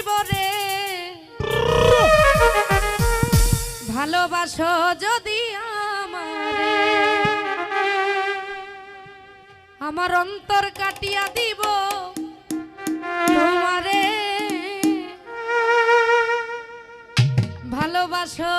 জীবরে ভালোবাসো যদি আমারে আমার অন্তর কাটিয়া দিব তোমারে। ভালোবাসো